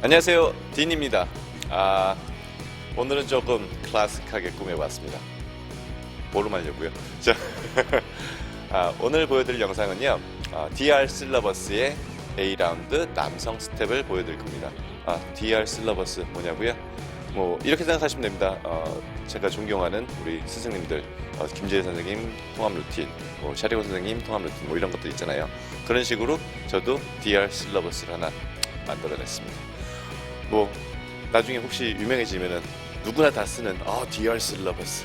안녕하세요, 딘입니다. 아, 오늘은 조금 클래식하게 꾸며봤습니다. 뭐로 말려고요? 자, 아, 오늘 보여드릴 영상은요, 아, DR 실러버스의 A라운드 남성 스텝을 보여드릴 겁니다. 아, DR 실러버스 뭐냐고요? 뭐 이렇게 생각하시면 됩니다. 어, 제가 존경하는 우리 스승님들, 어, 김재희 선생님 통합 루틴, 뭐 샤리고 선생님 통합 루틴, 뭐 이런 것들 있잖아요. 그런 식으로 저도 DR 실러버스를 하나 만들어냈습니다. 뭐 나중에 혹시 유명해지면은 누구나 다 쓰는 아 DR 실러버스.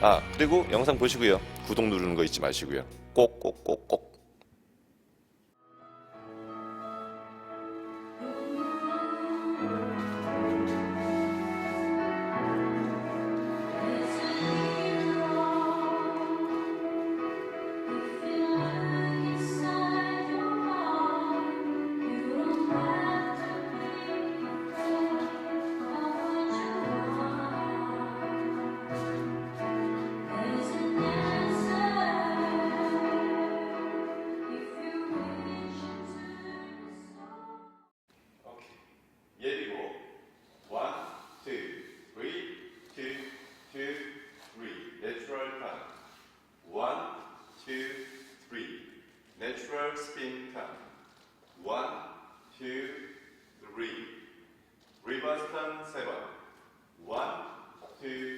아 그리고 영상 보시고요. 구독 누르는 거 잊지 마시고요. 꼭 꼭 꼭 꼭. Natural spin turn one two three reverse turn seven. one two